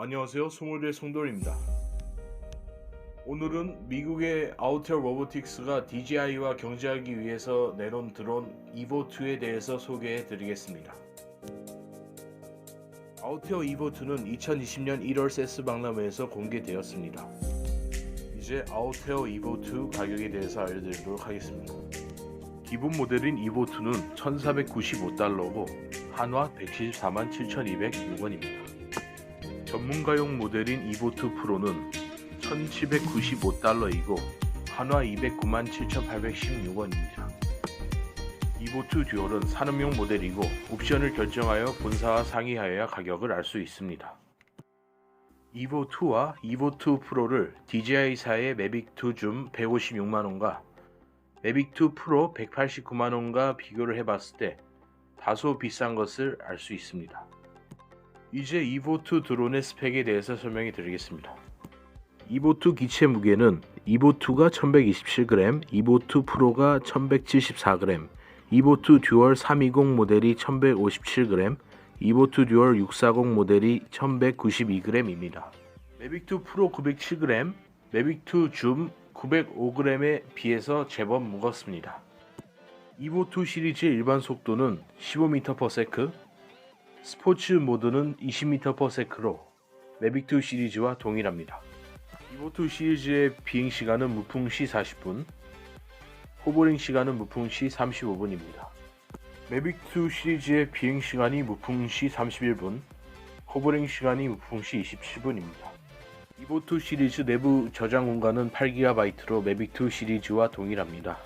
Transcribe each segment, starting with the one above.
안녕하세요. 송울의 송돌입니다. 오늘은 미국의 아우터 로보틱스가 DJI와 경쟁하기 위해서 내놓은 드론 이보2에 대해서 소개해 드리겠습니다. 아우테어 이보2는 2020년 1월 세스 박람회에서 공개되었습니다. 이제 아우테어 이보2 가격에 대해서 알려드리도록 하겠습니다. 기본 모델인 이보2는 1495달러고 한화 174만 7,206원입니다. 전문가용 모델인 이보2 프로는 1795달러이고 한화 209만 7,816원입니다. 이보2 듀얼은 산업용 모델이고 옵션을 결정하여 본사와 상의하여야 가격을 알 수 있습니다. 이보2와 이보2 프로를 DJI사의 매빅2 줌 156만원과 매빅2 프로 189만원과 비교를 해봤을 때 다소 비싼 것을 알 수 있습니다. 이제 이보2 드론의 스펙에 대해서 설명해 드리겠습니다. 이보2 기체 무게는 이보2가 1127g, 이보2 프로가 1174g, 이보2 듀얼 320 모델이 1157g, 이보2 듀얼 640 모델이 1192g입니다. 매빅2 프로 907g, 매빅2 줌 905g에 비해서 제법 무겁습니다. 이보2 시리즈의 일반 속도는 15m/s, 스포츠 모드는 20m/s로 매빅2 시리즈와 동일합니다. 이보2 시리즈의 비행 시간은 무풍 시 40분, 호버링 시간은 무풍 시 35분입니다. 매빅2 시리즈의 비행 시간이 무풍 시 31분, 호버링 시간이 무풍 시 27분입니다. 이보2 시리즈 내부 저장 공간은 8GB로 매빅2 시리즈와 동일합니다.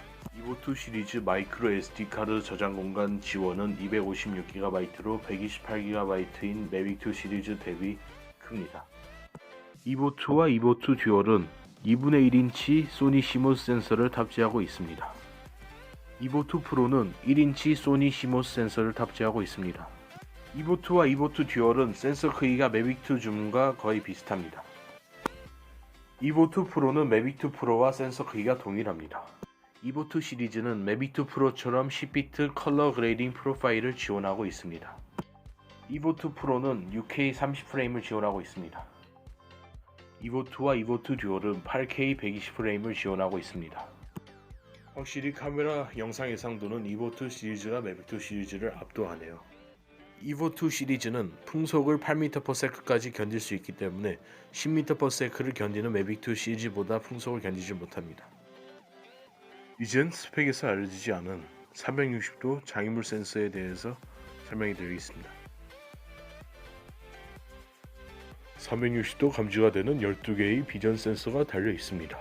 이보2 시리즈 마이크로 SD 카드 저장 공간 지원은 256GB로 128GB인 매빅2 시리즈 대비 큽니다. 이보2와 이보2 듀얼은 2분의 1인치 소니 시모스 센서를 탑재하고 있습니다. 이보2 프로는 1인치 소니 시모스 센서를 탑재하고 있습니다. 이보2와 이보2 듀얼은 센서 크기가 매빅2 줌과 거의 비슷합니다. 이보2 프로는 매빅2 프로와 센서 크기가 동일합니다. 이보2 시리즈는 매빅2 프로처럼 10비트 컬러 그레이딩 프로파일을 지원하고 있습니다. 이보2 프로는 6K 30프레임을 지원하고 있습니다. 이보2와 이보2 듀얼은 8K 120프레임을 지원하고 있습니다. 확실히 카메라 영상 예상도는 이보2 시리즈가 매빅2 시리즈를 압도하네요. 이보2 시리즈는 풍속을 8m/s까지 견딜 수 있기 때문에 10m/s를 견디는 매빅2 시리즈보다 풍속을 견디지 못합니다. 이젠 스펙에서 알려지지 않은 360도 장애물 센서에 대해서 설명해 드리겠습니다. 360도 감지가 되는 12개의 비전 센서가 달려 있습니다.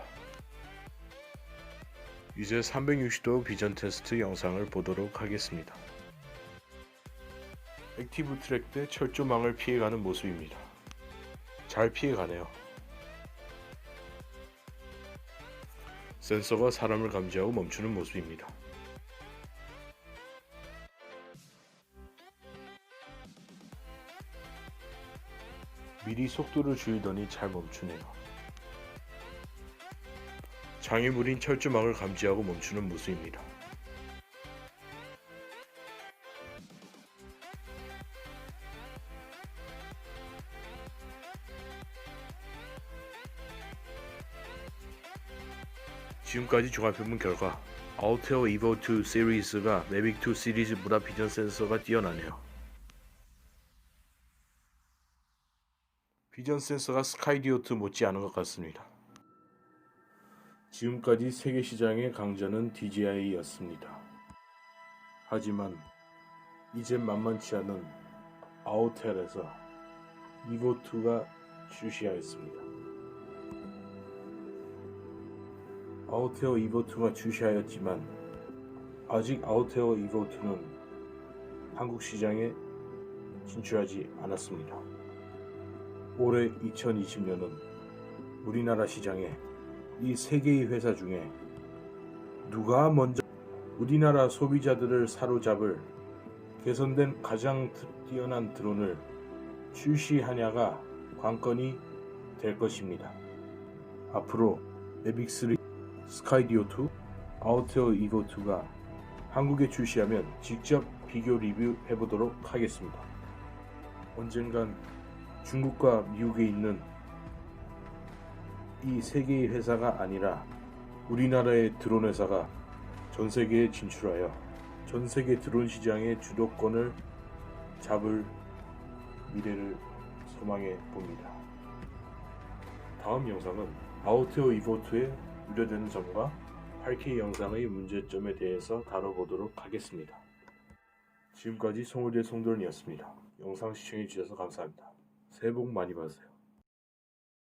이제 360도 비전 테스트 영상을 보도록 하겠습니다. 액티브 트랙 때 철조망을 피해가는 모습입니다. 잘 피해가네요. 센서가 사람을 감지하고 멈추는 모습입니다. 미리 속도를 줄이더니 잘 멈추네요. 장애물인 철조망을 감지하고 멈추는 모습입니다. 지금까지 종합해본 결과 아우테어 이보2 시리즈가 매빅2 시리즈보다 비전 센서가 뛰어나네요. 비전 센서가 스카이디오2 못지않은 것 같습니다. 지금까지 세계 시장의 강자는 DJI였습니다. 하지만 이젠 만만치 않은 아우텔에서 이보2가 출시하였습니다. 아우테어 이보2가 출시하였지만 아직 아우테어 이보2는 한국 시장에 진출하지 않았습니다. 올해 2020년은 우리나라 시장에 이 세 개의 회사 중에 누가 먼저 우리나라 소비자들을 사로잡을 개선된 가장 뛰어난 드론을 출시하냐가 관건이 될 것입니다. 앞으로 매빅3 스카이디오 2, 아우테어 이보2가 한국에 출시하면 직접 비교 리뷰 해보도록 하겠습니다. 언젠간 중국과 미국에 있는 이 세 개의 회사가 아니라 우리나라의 드론 회사가 전 세계에 진출하여 전 세계 드론 시장의 주도권을 잡을 미래를 소망해 봅니다. 다음 영상은 아우테오 이보2에 우려되는 점과 8K 영상의 문제점에 대해서 다뤄보도록 하겠습니다. 지금까지 송울대 송도른이었습니다. 영상 시청해 주셔서 감사합니다. 새해 복 많이 받으세요.